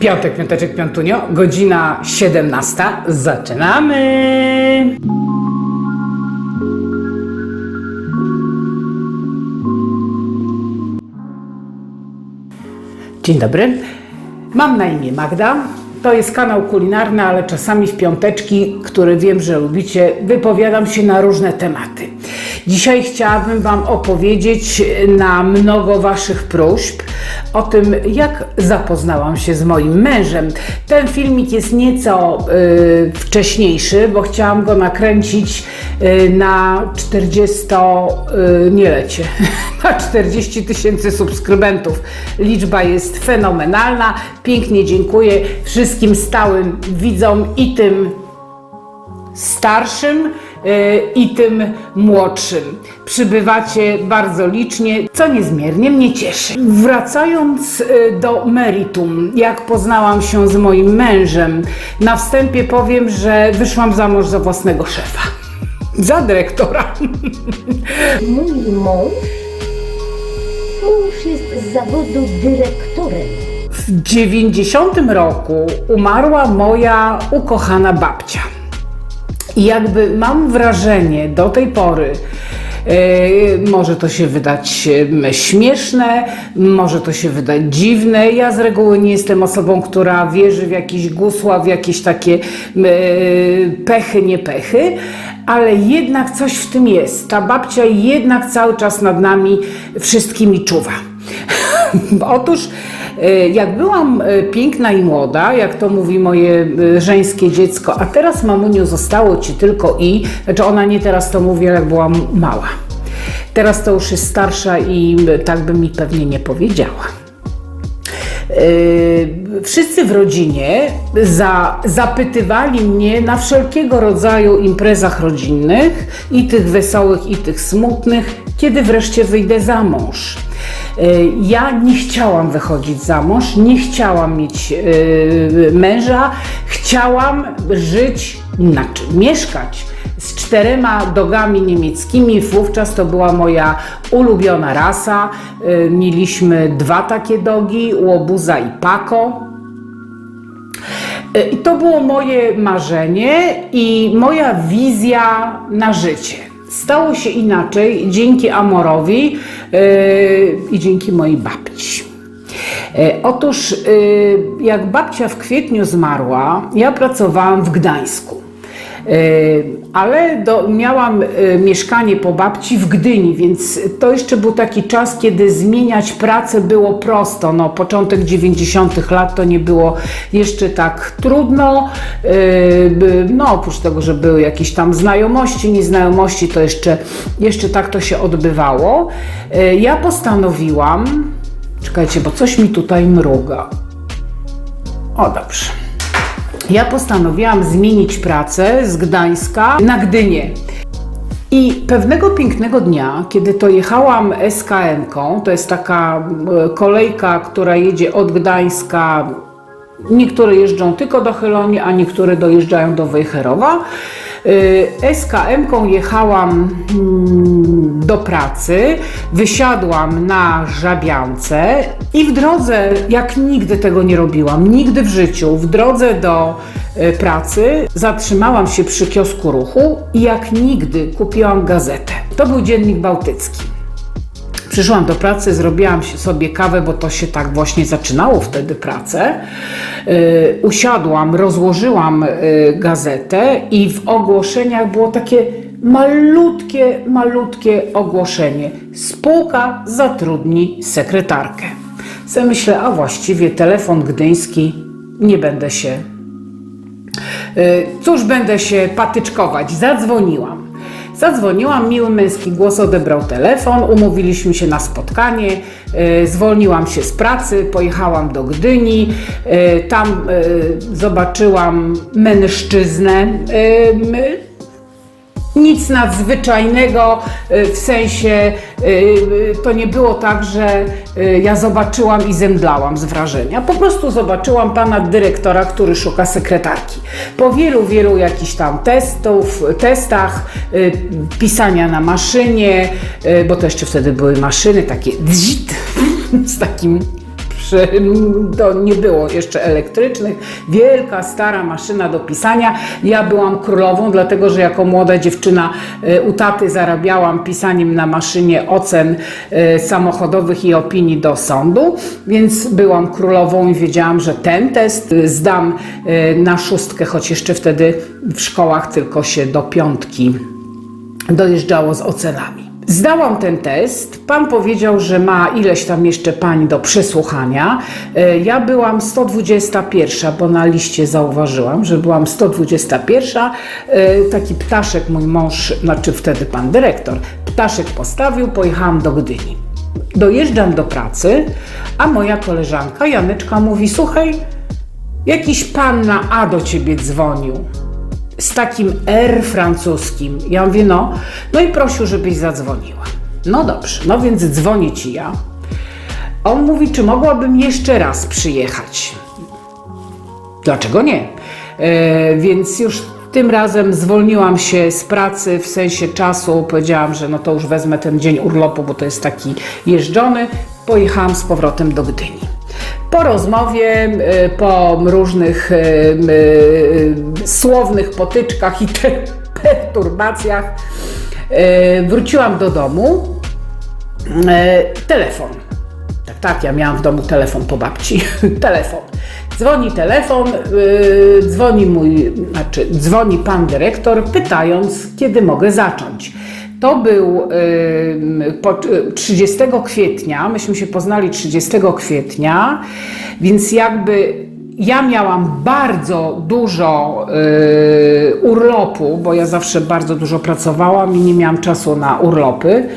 Piątek, piąteczek, piątunio, godzina 17. Zaczynamy! Dzień dobry. Mam na imię Magda. To jest kanał kulinarny, ale czasami w piąteczki, który wiem, że lubicie, wypowiadam się na różne tematy. Dzisiaj chciałabym Wam opowiedzieć na mnogo Waszych próśb o tym, jak zapoznałam się z moim mężem. Ten filmik jest nieco y, wcześniejszy, bo chciałam go nakręcić y, na 40, y, nie lecie, na 40 tysięcy subskrybentów. Liczba jest fenomenalna. Pięknie dziękuję wszystkim stałym widzom i tym starszym i tym młodszym. Przybywacie bardzo licznie, co niezmiernie mnie cieszy. Wracając y, do meritum, jak poznałam się z moim mężem, na wstępie powiem, że wyszłam za mąż za własnego szefa. Za dyrektora. Mój mąż, mąż jest z zawodu dyrektorem. W 90 roku umarła moja ukochana babcia. I jakby mam wrażenie do tej pory, e, może to się wydać e, śmieszne, może to się wydać dziwne. Ja z reguły nie jestem osobą, która wierzy w jakieś gusła, w jakieś takie e, pechy, nie pechy, ale jednak coś w tym jest. Ta babcia jednak cały czas nad nami wszystkimi czuwa. Otóż jak byłam e, piękna i młoda, jak to mówi moje e, żeńskie dziecko, a teraz mamuniu zostało ci tylko i, znaczy ona nie teraz to mówi, ale jak byłam mała. Teraz to już jest starsza i tak by mi pewnie nie powiedziała. Yy, Wszyscy w rodzinie za, zapytywali mnie na wszelkiego rodzaju imprezach rodzinnych, i tych wesołych, i tych smutnych, kiedy wreszcie wyjdę za mąż. Yy, Ja nie chciałam wychodzić za mąż, nie chciałam mieć yy, męża, chciałam żyć, znaczy mieszkać z czterema dogami niemieckimi. Wówczas to była moja ulubiona rasa. Y, Mieliśmy dwa takie dogi, łobuza i pako. Y, I to było moje marzenie i moja wizja na życie. Stało się inaczej dzięki Amorowi y, i dzięki mojej babci. E, Otóż, y, jak babcia w kwietniu zmarła, ja pracowałam w Gdańsku. E, Ale do, miałam e, mieszkanie po babci w Gdyni, więc to jeszcze był taki czas, kiedy zmieniać pracę było prosto. No, początek 90. lat to nie było jeszcze tak trudno. E, No, oprócz tego, że były jakieś tam znajomości, nieznajomości, to jeszcze, jeszcze tak to się odbywało. Ja postanowiłam, czekajcie, bo coś mi tutaj mruga. O, dobrze. Ja postanowiłam zmienić pracę z Gdańska na Gdynię. I pewnego pięknego dnia, kiedy to jechałam SKM-ką, to jest taka e, kolejka, która jedzie od Gdańska, niektóre jeżdżą tylko do Chyloni, a niektóre dojeżdżają do Wejherowa. E, SKM-ką jechałam mm, do pracy, wysiadłam na Żabiance i w drodze, jak nigdy tego nie robiłam, nigdy w życiu, w drodze do e, pracy zatrzymałam się przy kiosku ruchu i jak nigdy kupiłam gazetę. To był Dziennik Bałtycki. Przyszłam do pracy, zrobiłam sobie kawę, bo to się tak właśnie zaczynało wtedy pracę. Yy, usiadłam, rozłożyłam yy, gazetę i w ogłoszeniach było takie malutkie, malutkie ogłoszenie. Spółka zatrudni sekretarkę. Se myślę, a właściwie telefon gdyński, nie będę się Y, Cóż będę się patyczkować? Zadzwoniłam. Zadzwoniłam, miły męski głos odebrał telefon, umówiliśmy się na spotkanie, y, zwolniłam się z pracy, pojechałam do Gdyni, y, tam y, zobaczyłam mężczyznę, nic nadzwyczajnego y, w sensie y, y, to nie było tak, że ja zobaczyłam i zemdlałam z wrażenia. Po prostu zobaczyłam pana dyrektora, który szuka sekretarki. Po wielu, wielu jakichś tam testów, testach, pisania na maszynie, bo to jeszcze wtedy były maszyny takie z takim to nie było jeszcze elektrycznych. Wielka, stara maszyna do pisania. Ja byłam królową, dlatego że jako młoda dziewczyna e, u taty zarabiałam pisaniem na maszynie ocen e, samochodowych i opinii do sądu, więc byłam królową i wiedziałam, że ten test e, zdam na szóstkę, choć jeszcze wtedy w szkołach tylko się do piątki dojeżdżało z ocenami. Zdałam ten test. Pan powiedział, że ma ileś tam jeszcze pań do przesłuchania. E, Ja byłam 121, bo na liście zauważyłam, że byłam 121. E, Taki ptaszek mój mąż, znaczy wtedy pan dyrektor, ptaszek postawił, pojechałam do Gdyni. Dojeżdżam do pracy, a moja koleżanka Janeczka mówi: Słuchaj, jakiś pan na A do ciebie dzwonił z takim R francuskim. Ja mówię, no, no i prosił, żebyś zadzwoniła. No dobrze, no więc dzwonię ci ja. On mówi, czy mogłabym jeszcze raz przyjechać. Dlaczego nie? E, więc już tym razem zwolniłam się z pracy w sensie czasu. Powiedziałam, że no to już wezmę ten dzień urlopu, bo to jest taki jeżdżony. Pojechałam z powrotem do Gdyni. Po rozmowie, e, po różnych e, e, słownych potyczkach i perturbacjach, wróciłam do domu. Telefon. Tak, tak, ja miałam w domu telefon po babci. telefon. Dzwoni telefon, dzwoni mój, znaczy dzwoni pan dyrektor, pytając, kiedy mogę zacząć. To był yy, po, y, 30 kwietnia, myśmy się poznali 30 kwietnia, więc jakby ja miałam bardzo dużo yy, urlopu, bo ja zawsze bardzo dużo pracowałam i nie miałam czasu na urlopy.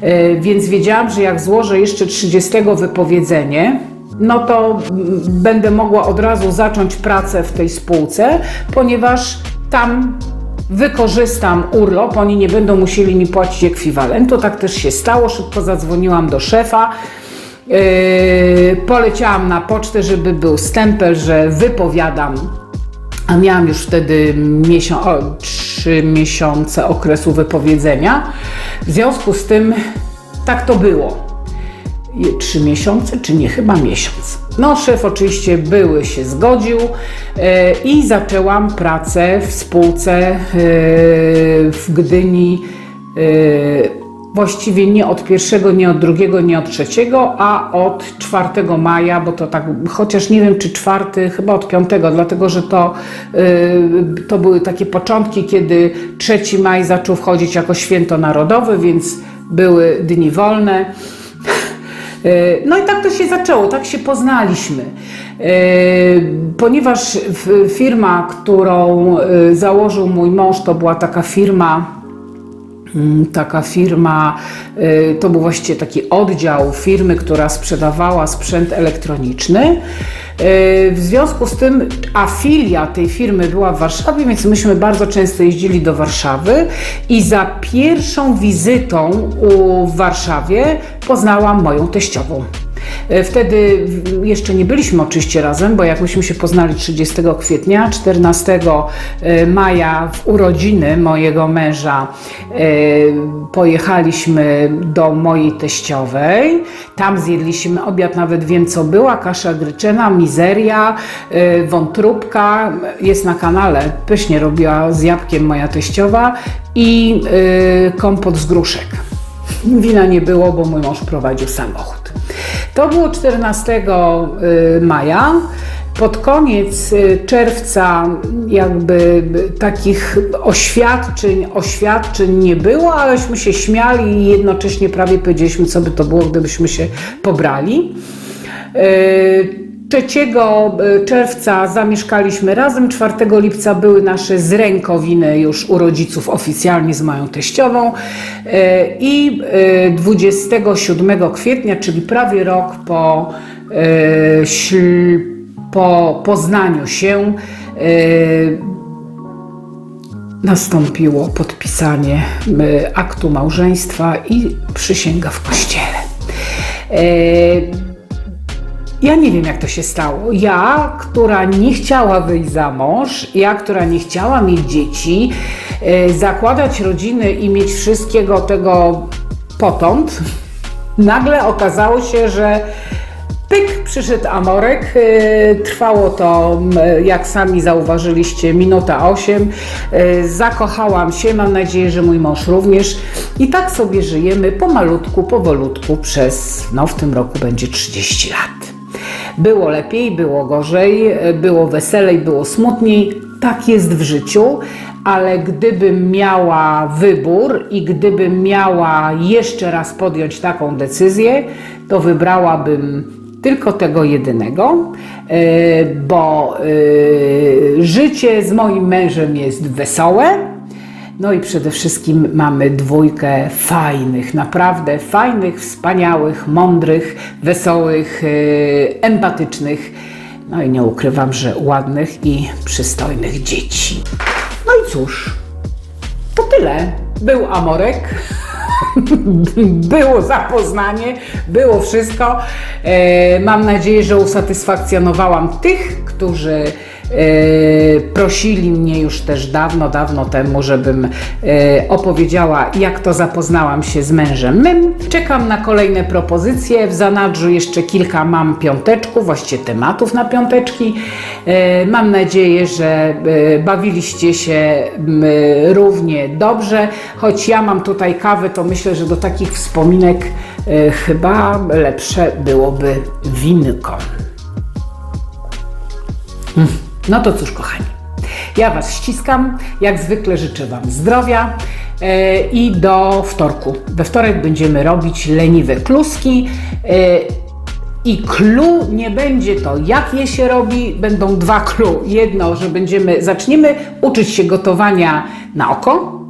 E, Więc wiedziałam, że jak złożę jeszcze 30 wypowiedzenie, no to mm, będę mogła od razu zacząć pracę w tej spółce, ponieważ tam wykorzystam urlop, oni nie będą musieli mi płacić ekwiwalentu. Tak też się stało. Szybko zadzwoniłam do szefa. Yy, poleciałam na pocztę, żeby był stempel, że wypowiadam a miałam już wtedy miesiąc, o, miesiące okresu wypowiedzenia. W związku z tym tak to było. Trzy miesiące, czy nie, chyba miesiąc. No, szef oczywiście były się zgodził e, i zaczęłam pracę w spółce e, w Gdyni. E, Właściwie nie od pierwszego, nie od drugiego, nie od trzeciego, a od 4 maja, bo to tak, chociaż nie wiem czy czwarty, chyba od 5, dlatego że to, y, to były takie początki, kiedy 3 maj zaczął wchodzić jako święto narodowe, więc były dni wolne. Y, No i tak to się zaczęło, tak się poznaliśmy. Y, Ponieważ firma, którą y, założył mój mąż, to była taka firma, taka firma, y, to był właściwie taki oddział firmy, która sprzedawała sprzęt elektroniczny. Y, W związku z tym, a filia tej firmy była w Warszawie, więc myśmy bardzo często jeździli do Warszawy i za pierwszą wizytą w Warszawie poznałam moją teściową. E, Wtedy jeszcze nie byliśmy oczywiście razem, bo jak myśmy się poznali 30 kwietnia, 14 e, maja w urodziny mojego męża e, pojechaliśmy do mojej teściowej. Tam zjedliśmy obiad, nawet wiem co była, kasza gryczena, mizeria, wątróbka, jest na kanale, pysznie robiła z jabłkiem moja teściowa i kompot z gruszek. Wina nie było, bo mój mąż prowadził samochód. To było 14 y, maja. Pod koniec y, czerwca jakby takich oświadczeń, oświadczeń nie było, aleśmy się śmiali i jednocześnie prawie powiedzieliśmy, co by to było, gdybyśmy się pobrali. Y, 3 czerwca zamieszkaliśmy razem, 4 lipca były nasze zrękowiny już u rodziców oficjalnie z moją teściową e, i e, 27 kwietnia, czyli prawie rok po, e, po poznaniu się, e, nastąpiło podpisanie e, aktu małżeństwa i przysięga w kościele. Ja nie wiem, jak to się stało. Ja, która nie chciała wyjść za mąż, ja, która nie chciała mieć dzieci, e, zakładać rodziny i mieć wszystkiego tego potąd, nagle okazało się, że Pyk, przyszedł Amorek. e, Trwało to, jak sami zauważyliście, minuta 8. E, Zakochałam się, mam nadzieję, że mój mąż również. I tak sobie żyjemy pomalutku, powolutku przez, no w tym roku będzie 30 lat. Było lepiej, było gorzej, było weselej, było smutniej. Tak jest w życiu, ale gdybym miała wybór i gdybym miała jeszcze raz podjąć taką decyzję, to wybrałabym tylko tego jedynego, e, bo e, życie z moim mężem jest wesołe. No i przede wszystkim mamy dwójkę fajnych, naprawdę fajnych, wspaniałych, mądrych, wesołych, e, empatycznych, no i nie ukrywam, że ładnych i przystojnych dzieci. No i cóż, to tyle. Był Amorek. Było zapoznanie, było wszystko. E, mam nadzieję, że usatysfakcjonowałam tych, którzy prosili mnie już też dawno, dawno temu, żebym e, opowiedziała, jak to zapoznałam się z mężem mym. Czekam na kolejne propozycje. W zanadrzu jeszcze kilka mam piąteczków, właściwie tematów na piąteczki. E, mam nadzieję, że e, bawiliście się równie dobrze. Choć ja mam tutaj kawę, to myślę, że do takich wspominek e, chyba lepsze byłoby winko. Mm. No to cóż, kochani. Ja Was ściskam. Jak zwykle życzę Wam zdrowia e, i do wtorku. We wtorek będziemy robić leniwe kluski. E, I clue nie będzie to, jak je się robi, będą dwa clue. Jedno, że będziemy, zaczniemy uczyć się gotowania na oko.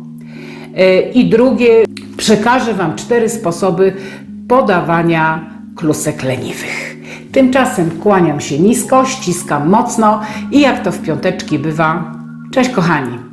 E, I drugie, przekażę Wam cztery sposoby podawania klusek leniwych. Tymczasem kłaniam się nisko, ściskam mocno i jak to w piąteczki bywa, cześć kochani!